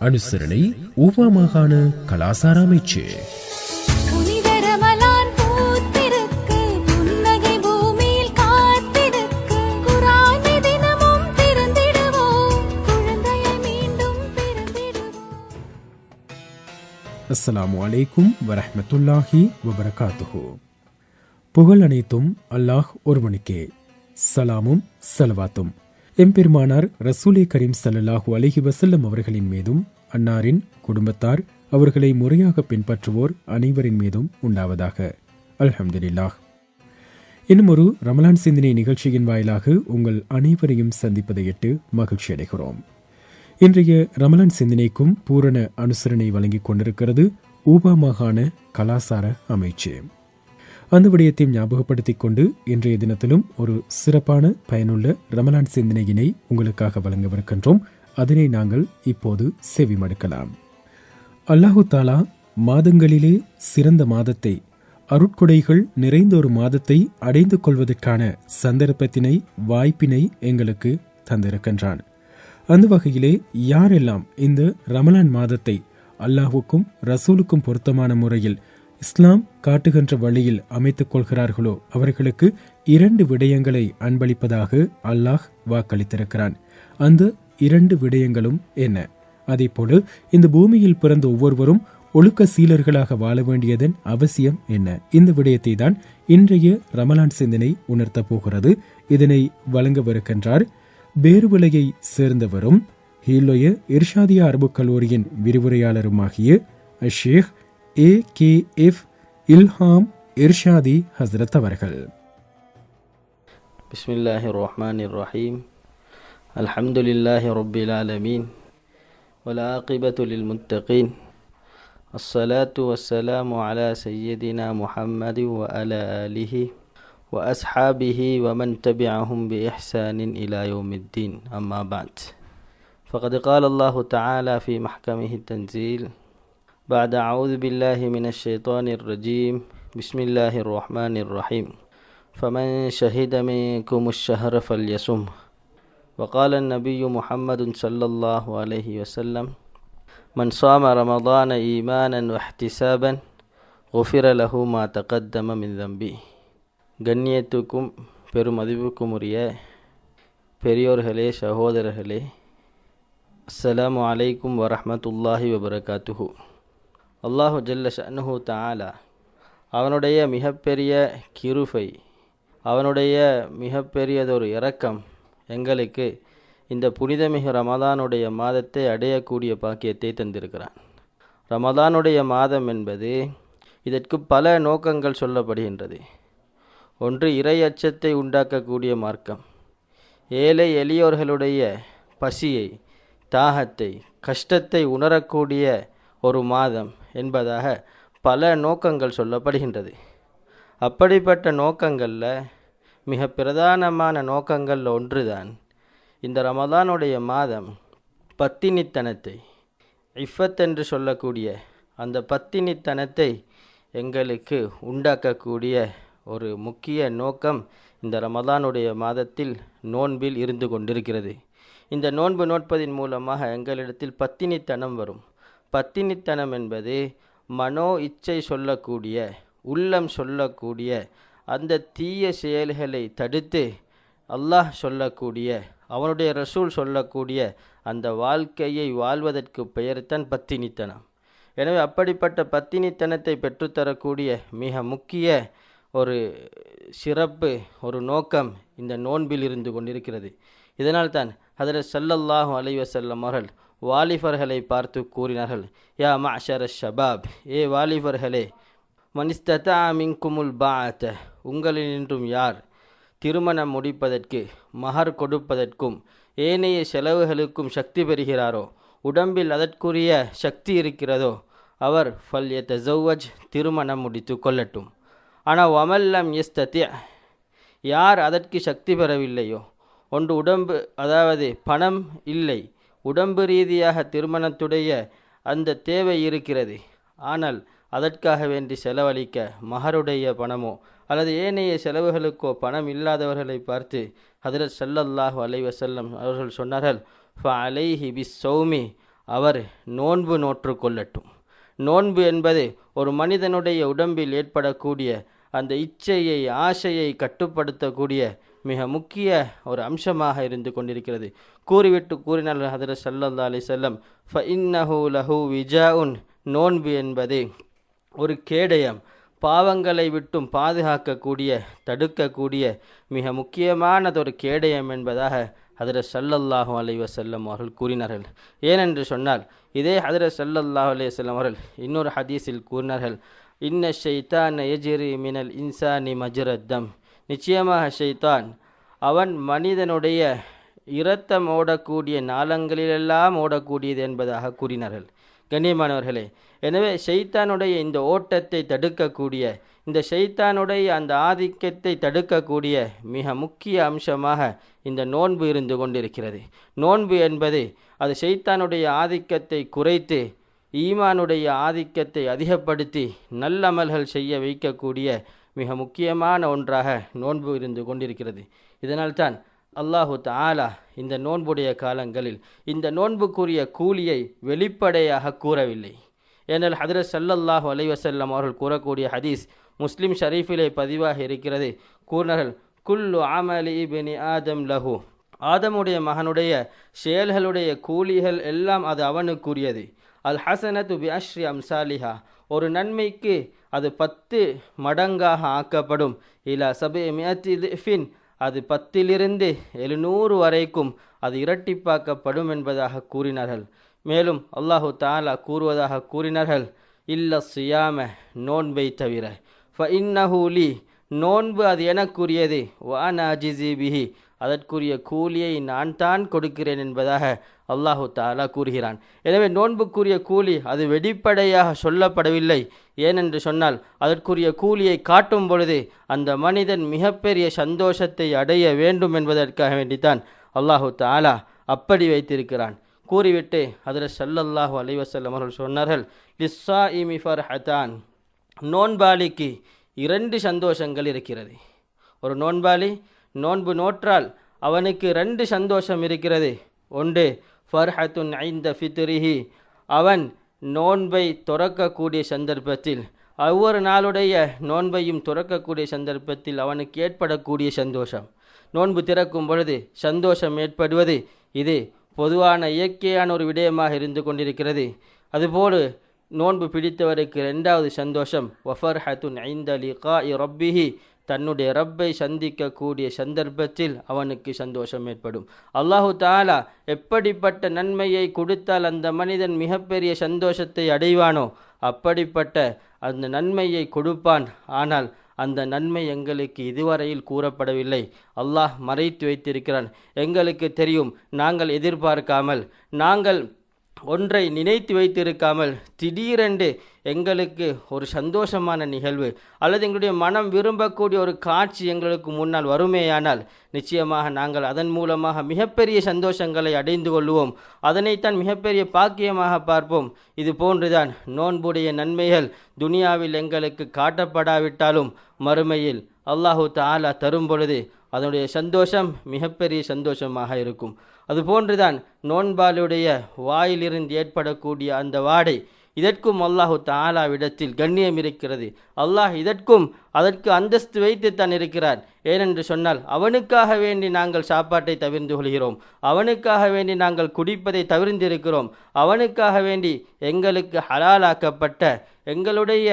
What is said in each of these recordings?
அனுசரணை ஊவா மாகாண கலாசார அமைச்சு. அஸ்ஸலாமு அலைக்கும் வரஹ்மத்துல்லாஹி வபரகாத்துஹு. புகழ் அனைத்தும் அல்லாஹ் ஒருவனுக்கே. சலாமும் சலவாத்தும். எம்பெருமானார் ரசூலே கரீம் ஸல்லல்லாஹு அலஹி வசல்லம் அவர்களின் மீதும் அன்னாரின் குடும்பத்தார் அவர்களை முறையாக பின்பற்றுவோர் அனைவரின் மீதும் உண்டாவதாக. அல்ஹம்துலில்லாஹ். இன்னும் ஒரு ரமலான் சிந்தனை நிகழ்ச்சியின் வாயிலாக உங்கள் அனைவரையும் சந்திப்பதையிட்டு மகிழ்ச்சி அடைகிறோம். இன்றைய ரமலான் சிந்தனைக்கும் பூரண அனுசரணை வழங்கிக் கொண்டிருக்கிறது ஊபா மாகாண கலாசார அமைச்சு. அந்த விடயத்தையும் ஞாபகப்படுத்திக் கொண்டு இன்றைய தினத்திலும் ஒரு சிறப்பான பயனுள்ள ரமலான் சிந்தனையினை உங்களுக்காக வழங்கவிருக்கின்றோம். அதனை நாங்கள் இப்போது செவிமடுக்கலாம் அல்லாஹு தாலா மாதங்களிலே சிறந்த மாதத்தை அருட்கொடைகள் நிறைந்த ஒரு மாதத்தை அடைந்து கொள்வதற்கான சந்தர்ப்பத்தினை வாய்ப்பினை எங்களுக்கு தந்திருக்கின்றான். அந்த வகையிலே யாரெல்லாம் இந்த ரமலான் மாதத்தை அல்லாஹுக்கும் ரசூலுக்கும் பொருத்தமான முறையில் இஸ்லாம் காட்டுகின்ற வழியில் அமைத்துக் கொள்கிறார்களோ அவர்களுக்கு இரண்டு விடயங்களை அன்பளிப்பதாக அல்லாஹ் வாக்களித்திருக்கிறான். அந்த இரண்டு விடயங்களும் என்ன? அதேபோல இந்த பூமியில் பிறந்த ஒவ்வொருவரும் ஒழுக்க சீலர்களாக வாழ வேண்டியதன் அவசியம் என்ன? இந்த விடயத்தை தான் இன்றைய ரமலான் சிந்தனை உணர்த்தப் போகிறது. இதனை வழங்கவிருக்கின்றார் பேருவிலையை சேர்ந்தவரும் ஹீலோய இர்ஷாதியா அரபுக் கல்லூரியின் விரிவுரையாளருமாகிய Sheikh A K F Ilham Irshadi ഹസ്രത്ത് അവർകൾ بسم الله الرحمن الرحيم الحمد لله رب العالمين والعاقبة للمتقين الصلاة والسلام على سيدنا محمد وعلى آله وأصحابه ومن تبعهم بإحسان إلى يوم الدين أما بعد فقد قال الله تعالى في محكمه التنزيل بعد أعوذ بالله من الشيطان الرجيم بسم الله الرحمن الرحيم فمن شهد منكم الشهر فليصم وقال النبي محمد صلى الله عليه وسلم من صام رمضان إيمانا واحتسابا غفر له ما تقدم من ذنبه கண்ணியத்துக்கும் பெருமதிப்புக்கும் உரிய பெரியோர்களே சகோதரர்களே அஸ்ஸலாமு அலைக்கும் வரஹ்மத்துல்லாஹி வபரகாத்துஹு அல்லாஹு ஜல்ல ஷஅனுஹு தாலா அவனுடைய மிகப்பெரிய கிருஃபை அவனுடைய மிகப்பெரியதொரு இரக்கம் எங்களுக்கு இந்த புனிதமிகு ரமதானுடைய மாதத்தை அடையக்கூடிய பாக்கியத்தை தந்திருக்கிறான். ரமதானுடைய மாதம் என்பது இதற்கு பல நோக்கங்கள் சொல்லப்படுகின்றது. ஒன்று இறை அச்சத்தை உண்டாக்கக்கூடிய மார்க்கம். ஏழை எளியோர்களுடைய பசியை தாகத்தை கஷ்டத்தை உணரக்கூடிய ஒரு மாதம் என்பதாக பல நோக்கங்கள் சொல்லப்படுகின்றது. அப்படிப்பட்ட நோக்கங்களில் மிக பிரதானமான நோக்கங்களில் ஒன்றுதான். இந்த ரமதானுடைய மாதம் பத்தினித்தனத்தை இஃபத் என்று சொல்லக்கூடிய அந்த பத்தினித்தனத்தை எங்களுக்கு உண்டாக்கக்கூடிய ஒரு முக்கிய நோக்கம் இந்த ரமதானுடைய மாதத்தில் நோன்பில் இருந்து கொண்டிருக்கிறது. இந்த நோன்பு நோட்பதின் மூலமாக எங்களிடத்தில் பத்தினித்தனம் வரும். பத்தினித்தனம் என்பது மனோ இச்சை சொல்லக்கூடிய உள்ளம் சொல்லக்கூடிய அந்த தீய செயல்களை தடுத்து அல்லாஹ் சொல்லக்கூடிய அவனுடைய ரசூல் சொல்லக்கூடிய அந்த வாழ்க்கையை வாழ்வதற்கு பெயர்தான் பத்தினித்தனம். எனவே அப்படிப்பட்ட பத்தினித்தனத்தை பெற்றுத்தரக்கூடிய மிக முக்கிய ஒரு சிறப்பு ஒரு நோக்கம் இந்த நோன்பில் இருந்து கொண்டிருக்கிறது. இதனால் தான் அதில் சல்லல்லாஹு அலைவசல்லம் அவர்கள் வாலிபர்களை பார்த்து கூறினார்கள் யா மாஷர ஷபாப் ஏ வாலிபர்களே மனிஸ்ததா மின்குமுல் பாத்த உங்களினின்றும் யார் திருமணம் முடிப்பதற்கு மகர் கொடுப்பதற்கும் ஏனைய செலவுகளுக்கும் சக்தி பெறுகிறாரோ உடம்பில் அதற்குரிய சக்தி இருக்கிறதோ அவர் ஃபல் எத்தவஜ் திருமணம் முடித்து கொள்ளட்டும். ஆனால் வமல்லம் எஸ்தத்திய யார் அதற்கு சக்தி பெறவில்லையோ ஒன்று உடம்பு அதாவது பணம் இல்லை உடம்பு ரீதியாக திருமணத்துடைய அந்த தேவை இருக்கிறது. ஆனால் அதற்காக வேண்டி செலவழிக்க மகருடைய பணமோ அல்லது ஏனைய செலவுகளுக்கோ பணம் இல்லாதவர்களை பார்த்து ஹதரத் ஸல்லல்லாஹு அலைஹி வஸல்லம் அவர்கள் சொன்னார்கள் ஃப அலைஹி பிஸ் சௌமி அவர் நோன்பு நோற்று கொள்ளட்டும். நோன்பு என்பது ஒரு மனிதனுடைய உடம்பில் ஏற்படக்கூடிய அந்த இச்சையை ஆசையை கட்டுப்படுத்தக்கூடிய மிக முக்கிய ஒரு அம்சமாக இருந்து கொண்டிருக்கிறது. கூறிவிட்டு கூறினார் ஹதரத் சல்லல்லா அலி செல்லம் ஃப இன்னஹு லஹு விஜாஉன். நோன்பு என்பது ஒரு கேடயம். பாவங்களை விட்டும் பாதுகாக்கக்கூடிய தடுக்கக்கூடிய மிக முக்கியமானதொரு கேடயம் என்பதாக ஹதரத் சல்லல்லாஹு அலைஹி வஸல்லம் அவர்கள் கூறினார்கள். ஏனென்று சொன்னால் இதே ஹதரத் சல்லல்லாஹு அலை வஸல்லம் அவர்கள் இன்னொரு ஹதீஸில் கூறினார்கள் இன்ன ஷைத்தான் எஜிரி மினல் இன்சானி மஜ்ரத்தம் நிச்சயமாக ஷைத்தான் அவன் மனிதனுடைய இரத்தம் ஓடக்கூடிய நாளங்களிலெல்லாம் ஓடக்கூடியது என்பதாக கூறினார்கள். கண்ணியமானவர்களே எனவே ஷைத்தானுடைய இந்த ஓட்டத்தை தடுக்கக்கூடிய இந்த ஷைத்தானுடைய அந்த ஆதிக்கத்தை தடுக்கக்கூடிய மிக முக்கிய அம்சமாக இந்த நோன்பு இருந்து கொண்டிருக்கிறது. நோன்பு என்பது அது ஷைத்தானுடைய ஆதிக்கத்தை குறைத்து ஈமானுடைய ஆதிக்கத்தை அதிகப்படுத்தி நல்லமல்கள் செய்ய வைக்கக்கூடிய மிக முக்கியமான ஒன்றாக நோன்பு இருந்து கொண்டிருக்கிறது. இதனால்தான் அல்லாஹு தாலா இந்த நோன்புடைய காலங்களில் இந்த நோன்புக்குரிய கூலியை வெளிப்படையாக கூறவில்லை. ஏனால் ஹதரத் சல்லல்லாஹு அலைவசல்லம் அவர்கள் கூறக்கூடிய ஹதீஸ் முஸ்லிம் ஷரீஃபிலே பதிவாக இருக்கிறது. கூறினார்கள் குல்லு அமலி பினி ஆதம் லஹு. ஆதமுடைய மகனுடைய செயல்களுடைய கூலிகள் எல்லாம் அது அவனுக்குரியது. அல் ஹசனத் பி அஷ்ரி அம்சாலிஹா. ஒரு நன்மைக்கு அது பத்து மடங்காக ஆக்கப்படும். இலா சபை மியத்தின் அது பத்திலிருந்து எழுநூறு வரைக்கும் அது இரட்டிப்பாக்கப்படும் என்பதாக கூறினார்கள். மேலும் அல்லாஹு தாலா கூறுவதாக கூறினார்கள். இல்ல சுயாம நோன்பை தவிர. ஃப இன்னஹூலி நோன்பு அது எனக்குரியது. வான் அஜிசி பிஹி. அதற்குரிய கூலியை நான் தான் கொடுக்கிறேன் என்பதாக அல்லாஹு தாலா கூறுகிறான். எனவே நோன்புக்குரிய கூலி அது வெளிப்படையாக சொல்லப்படவில்லை. ஏனென்று சொன்னால் அதற்குரிய கூலியை காட்டும் பொழுது அந்த மனிதன் மிகப்பெரிய சந்தோஷத்தை அடைய வேண்டும் என்பதற்காக வேண்டித்தான் அல்லாஹு தாலா அப்படி வைத்திருக்கிறான். கூறிவிட்டு அதில் சல்லல்லாஹு அலைவசல்லம் அவர்கள் சொன்னார்கள் லிஸ்ஸா இமி ஃபர்ஹதான் நோன்பாளிக்கு இரண்டு சந்தோஷங்கள் இருக்கிறது. ஒரு நோன்பாளி நோன்பு நோற்றால் அவனுக்கு ரெண்டு சந்தோஷம் இருக்கிறது. ஒன்று ஃபர்ஹத்துன் ஐந்த ஃபித்ரிஹி. அவன் நோன்பை துறக்கக்கூடிய சந்தர்ப்பத்தில் ஒவ்வொரு நாளுடைய நோன்பையும் துறக்கக்கூடிய சந்தர்ப்பத்தில் அவனுக்கு ஏற்படக்கூடிய சந்தோஷம். நோன்பு திறக்கும் பொழுது சந்தோஷம் ஏற்படுவது இது பொதுவான இயற்கையான ஒரு விடயமாக இருந்து கொண்டிருக்கிறது. அதுபோல் நோன்பு பிடித்தவருக்கு ரெண்டாவது சந்தோஷம் வஃபர்ஹத்துன் ஐந்த லிகா ரொப்பிஹி தன்னுடைய ரப்பை சந்திக்கக்கூடிய சந்தர்ப்பத்தில் அவனுக்கு சந்தோஷம் ஏற்படும். அல்லாஹு தாலா எப்படிப்பட்ட நன்மையை கொடுத்தால் அந்த மனிதன் மிகப்பெரிய சந்தோஷத்தை அடைவானோ அப்படிப்பட்ட அந்த நன்மையை கொடுப்பான். ஆனால் அந்த நன்மை எங்களுக்கு இதுவரையில் கூறப்படவில்லை. அல்லாஹ் மறைத்து வைத்திருக்கிறான். எங்களுக்கு தெரியும் நாங்கள் எதிர்பார்க்காமல் நாங்கள் ஒன்றை நினைத்து வைத்திருக்காமல் திடீரென்று எங்களுக்கு ஒரு சந்தோஷமான நிகழ்வு அல்லது எங்களுடைய மனம் விரும்பக்கூடிய ஒரு காட்சி எங்களுக்கு முன்னால் வருமேயானால் நிச்சயமாக நாங்கள் அதன் மூலமாக மிகப்பெரிய சந்தோஷங்களை அடைந்து கொள்வோம். அதனைத்தான் மிகப்பெரிய பாக்கியமாக பார்ப்போம். இது போன்றுதான் நோன்புடைய நன்மைகள் துனியாவில் எங்களுக்கு காட்டப்படாவிட்டாலும் மறுமையில் அல்லாஹு தாலா தரும் பொழுது அதனுடைய சந்தோஷம் மிகப்பெரிய சந்தோஷமாக இருக்கும். அதுபோன்றுதான் நோன்பாலுடைய வாயிலிருந்து ஏற்படக்கூடிய அந்த வாடை இதற்கும் அல்லாஹு தாலாவிடத்தில் கண்ணியம் இருக்கிறது. அல்லாஹ் இதற்கும் அதற்கு அந்தஸ்து வைத்து தான் இருக்கிறார். ஏனென்று சொன்னால் அவனுக்காக வேண்டி நாங்கள் சாப்பாட்டை தவிர்ந்து கொள்கிறோம். அவனுக்காக வேண்டி நாங்கள் குடிப்பதை தவிர்ந்திருக்கிறோம். அவனுக்காக வேண்டி எங்களுக்கு ஹலாலாக்கப்பட்ட எங்களுடைய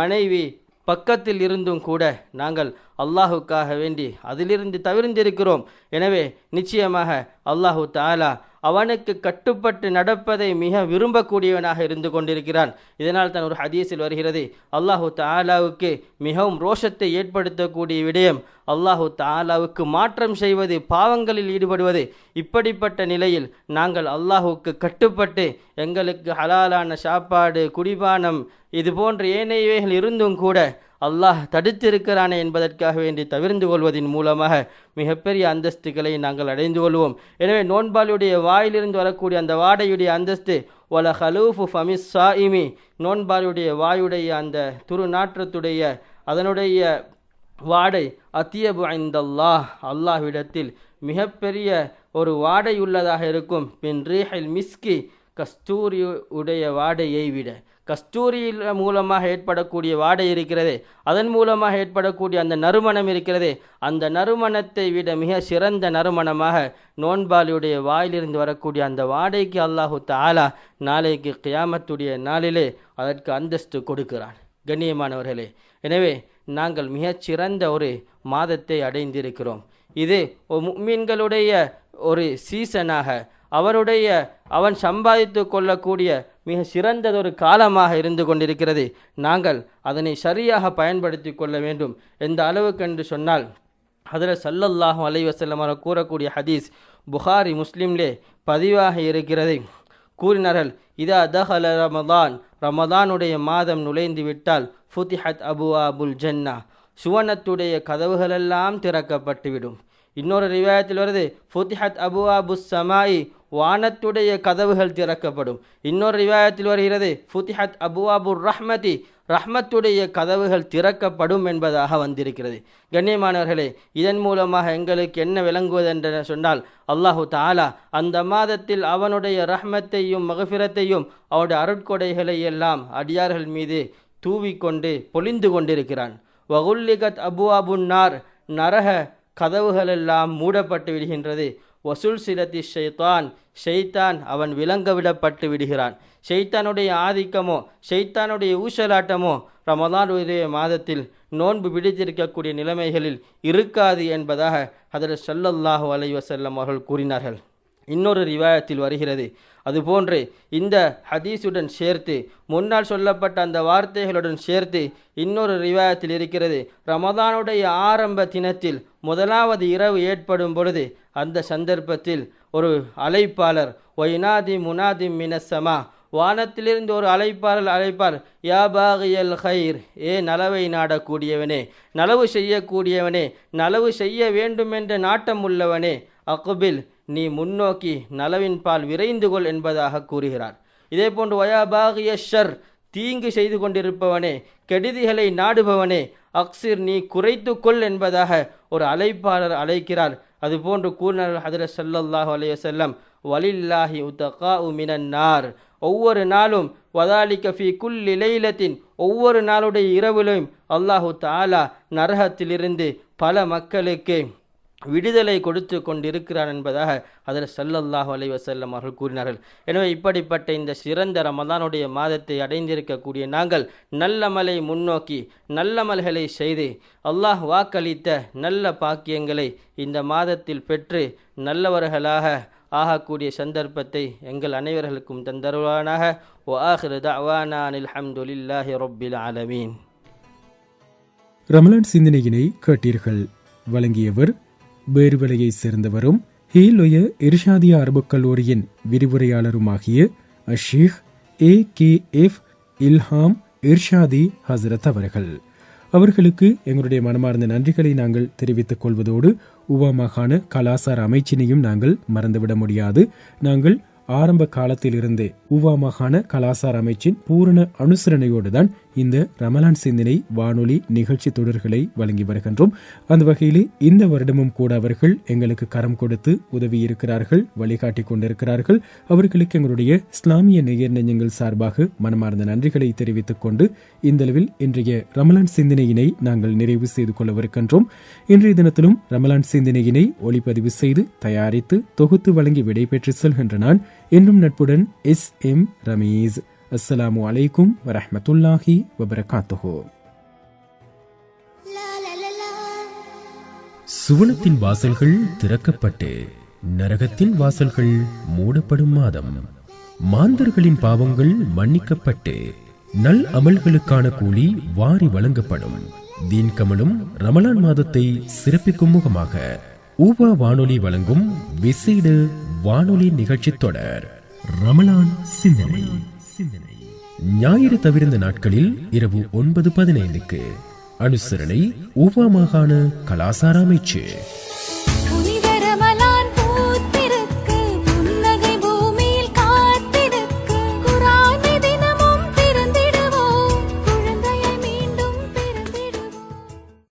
மனைவி பக்கத்தில் இருந்தும் கூட நாங்கள் அல்லாஹுக்காக வேண்டி அதிலிருந்து தவிர்ந்திருக்கிறோம். எனவே நிச்சயமாக அல்லாஹு தாலா அவனுக்கு கட்டுப்பட்டு நடப்பதை மிக விரும்பக்கூடியவனாக இருந்து கொண்டிருக்கிறான். இதனால் தான் ஒரு ஹதீஸில் வருகிறது அல்லாஹு தாலாவுக்கு மிகவும் ரோஷத்தை ஏற்படுத்தக்கூடிய விடயம் அல்லாஹு தாலாவுக்கு மாற்றம் செய்வது பாவங்களில் ஈடுபடுவது. இப்படிப்பட்ட நிலையில் நாங்கள் அல்லாஹுக்கு கட்டுப்பட்டு எங்களுக்கு ஹலாலான சாப்பாடு குடிபானம் இது போன்ற ஏனையவைகள் இருந்தும் கூட அல்லாஹ் தடுத்திருக்கிறானே என்பதற்காக வேண்டி தவிர்ந்து கொள்வதன் மூலமாக மிகப்பெரிய அந்தஸ்துகளை நாங்கள் அடைந்து கொள்வோம். எனவே நோன்பாளுடைய வாயிலிருந்து வரக்கூடிய அந்த வாடையுடைய அந்தஸ்து ஒல ஹலூஃபு ஃபமிஸ் சாயிமி நோன்பாளுடைய வாயுடைய அந்த துரு நாற்றத்துடைய அதனுடைய வாடை அத்தியபு ஐந்தல்லாஹ் அல்லாஹ்விடத்தில் மிகப்பெரிய ஒரு வாடை உள்ளதாக இருக்கும். பின் ரீஹில் மிஸ்கி கஸ்தூரி உடைய வாடையை விட. கஸ்தூரியில் மூலமாக ஏற்படக்கூடிய வாடை இருக்கிறதே. அதன் மூலமாக ஏற்படக்கூடிய அந்த நறுமணம் இருக்கிறதே. அந்த நறுமணத்தை விட மிக சிறந்த நறுமணமாக நோன்பாலியுடைய வாயிலிருந்து வரக்கூடிய அந்த வாடைக்கு அல்லாஹு தாலா நாளைக்கு கியாமத்துடைய நாளிலே அதற்கு அந்தஸ்து கொடுக்கிறான். கண்ணியமானவர்களே எனவே நாங்கள் மிகச்சிறந்த ஒரு மாதத்தை அடைந்திருக்கிறோம். இது மீன்களுடைய ஒரு சீசனாக அவருடைய அவன் சம்பாதித்து கொள்ளக்கூடிய மிக சிறந்ததொரு காலமாக இருந்து கொண்டிருக்கிறது. நாங்கள் அதனை சரியாக பயன்படுத்தி கொள்ள வேண்டும். எந்த அளவுக்கு என்று சொன்னால் அதில் சல்லல்லாஹும் அலைவசல்லம் கூறக்கூடிய ஹதீஸ் புகாரி முஸ்லீம்லே பதிவாக இருக்கிறது. கூறினார்கள் இதா தஹல ரமதான். ரமதானுடைய மாதம் நுழைந்து விட்டால் ஃபுதிஹத் அபு அபுல் ஜன்னா. சுவனத்துடைய கதவுகளெல்லாம் திறக்கப்பட்டுவிடும். இன்னொரு ரிவாயத்தில் வருது ஃபுத்ஹத் அபு அபு சமாயி வானத்துடைய கதவுகள் திறக்கப்படும். இன்னொரு ரிவாயத்தில் வருகிறது ஃபுதிஹத் அபு அபு ரஹ்மதி ரஹ்மத்துடைய கதவுகள் திறக்கப்படும் என்பதாக வந்திருக்கிறது. கண்ணியமானவர்களே இதன் மூலமாக எங்களுக்கு என்ன விளங்குவது என்று சொன்னால் அல்லாஹு தாலா அந்த மாதத்தில் அவனுடைய ரஹ்மத்தையும் மகஃபிரத்தையும் அவனுடைய அருட்கொடைகளை எல்லாம் அடியார்கள் மீது தூவிக்கொண்டு பொழிந்து கொண்டிருக்கிறான். வகுல்லிகத் அபு அபுன்னார் நரக கதவுகளெல்லாம் மூடப்பட்டு விடுகின்றது. வசூல் சிலத்தி ஷைத்தான் ஷைத்தான் அவன் விளங்க விடப்பட்டு விடுகிறான். ஷைத்தானுடைய ஆதிக்கமோ ஷைத்தானுடைய ஊசலாட்டமோ ரமதான் மாதத்தில் நோன்பு பிடித்திருக்கக்கூடிய நிலைமைகளில் இருக்காது என்பதாக அதில் சொல்லல்லாஹு அலைவசல்லம் அவர்கள் கூறினார்கள். இன்னொரு ரிவாயத்தில் வருகிறது. அதுபோன்று இந்த ஹதீஸுடன் சேர்த்து முன்னால் சொல்லப்பட்ட அந்த வார்த்தைகளுடன் சேர்த்து இன்னொரு ரிவாயத்தில் இருக்கிறது. ரமதானுடைய ஆரம்ப தினத்தில் முதலாவது இரவு ஏற்படும் பொழுது அந்த சந்தர்ப்பத்தில் ஒரு அழைப்பாளர் ஒய்னாதி முனாதி மினசமா வானத்திலிருந்து ஒரு அழைப்பாளர் அழைப்பார் யாபாகியல் ஹைர் ஏ நலவை நாடக்கூடியவனே நலவு செய்யக்கூடியவனே நலவு செய்ய வேண்டுமென்ற நாட்டம் உள்ளவனே அகுபில் நீ முன்னோக்கி நலவின்பால் விரைந்து கொள் என்பதாக கூறுகிறார். இதே போன்று வயாபாகிய ஷர் தீங்கு செய்து கொண்டிருப்பவனே கெடுதிகளை நாடுபவனே அக்சிர் நீ குறைத்து கொள் என்பதாக ஒரு அழைப்பாளர் அழைக்கிறார். அதுபோன்று கூறினார் ஹதரத் ஸல்லல்லாஹு அலைஹி வஸல்லம் வலில்லாஹி உத்தகா உமினார் ஒவ்வொரு நாளும் வதாலிக்க ஃபி குல்லி லைலத்தின் ஒவ்வொரு நாளுடைய இரவிலும் அல்லாஹு தாலா நரகத்திலிருந்து பல மக்களுக்கு விடுதலை கொடுத்து கொண்டிருக்கிறார் என்பதாக அதில் சல்லல்லாஹு அலைஹி வஸல்லம் அவர்கள் கூறினார்கள். எனவே இப்படிப்பட்ட இந்த சிறந்த ரமதானுடைய மாதத்தை அடைந்திருக்கக்கூடிய நாங்கள் நல்லமலை முன்னோக்கி நல்லமல்களை செய்து அல்லாஹ் வாக்களித்த நல்ல பாக்கியங்களை இந்த மாதத்தில் பெற்று நல்லவர்களாக ஆகக்கூடிய சந்தர்ப்பத்தை எங்கள் அனைவர்களுக்கும் தந்தருவானாக. ஓ ஆஹிரு தவானா அனில் ஹம்துலில்லாஹி ரொப்பில் ஆலமீன். ரமலான் சிந்தனையினை கேட்டீர்கள். வழங்கியவர் பேர்வலையைச் சேர்ந்தவரும் ஹீலொய இர்ஷாதிய அரபுக் கல்லூரியின் விரிவுரையாளருமாகிய அஷீஹ் ஏ கே எஃப் இல்ஹாம் இர்ஷாதி ஹசரத் அவர்கள். அவர்களுக்கு எங்களுடைய மனமார்ந்த நன்றிகளை நாங்கள் தெரிவித்துக் கொள்வதோடு உவா மாகாண கலாசார அமைச்சினையும் நாங்கள் மறந்துவிட முடியாது. நாங்கள் ஆரம்ப காலத்திலிருந்தே உவா மாகாண கலாசார அமைச்சின் பூரண அனுசரணையோடு தான் இந்த ரமலான் சிந்தனை வானொலி நிகழ்ச்சி தொடர்களை வழங்கி வருகின்றோம். அந்த வகையில் இந்த வருடமும் கூட அவர்கள் எங்களுக்கு கரம் கொடுத்து உதவி இருக்கிறார்கள் வழிகாட்டி கொண்டிருக்கிறார்கள். அவர்களுக்கு எங்களுடைய இஸ்லாமிய நேயர் நெஞ்சங்கள் சார்பாக மனமார்ந்த நன்றிகளை தெரிவித்துக் கொண்டு இந்த அளவில் இன்றைய ரமலான் சிந்தனையினை நாங்கள் நிறைவு செய்து கொள்ளவிருக்கின்றோம். இன்றைய தினத்திலும் ரமலான் சிந்தனையினை ஒளிப்பதிவு செய்து தயாரித்து தொகுத்து வழங்கி விடைபெற்று செல்கின்ற நான் என்றும் நட்புடன் எஸ் எம் ரமேஷ் அஸ்ஸலாமு அலைக்கும் வரஹ்மத்துல்லாஹி வபரகாத்துஹோ. சுவனத்தின் வாசல்கள் திறக்கப்பட்டு நரகத்தின் வாசல்கள் மூடப்படும் மாதம். மாந்தர்களின் பாவங்கள் மன்னிக்கப்பட்டு நல் அமல்களுக்கான கூலி வாரி வழங்கப்படும். தீன் கமலும் ரமலான் மாதத்தை சிறப்பிக்கும் முகமாக ஊபா வானொலி வழங்கும் விசேட வானொலி நிகழ்ச்சி தொடர். ரமலான் சிந்தனை. சிந்தனை. ஞாயிறு தவிர்ந்த நாட்களில் இரவு ஒன்பது பதினைந்துக்கு அனுசரணை ஊவா மாகாண கலாசார அமைச்சு.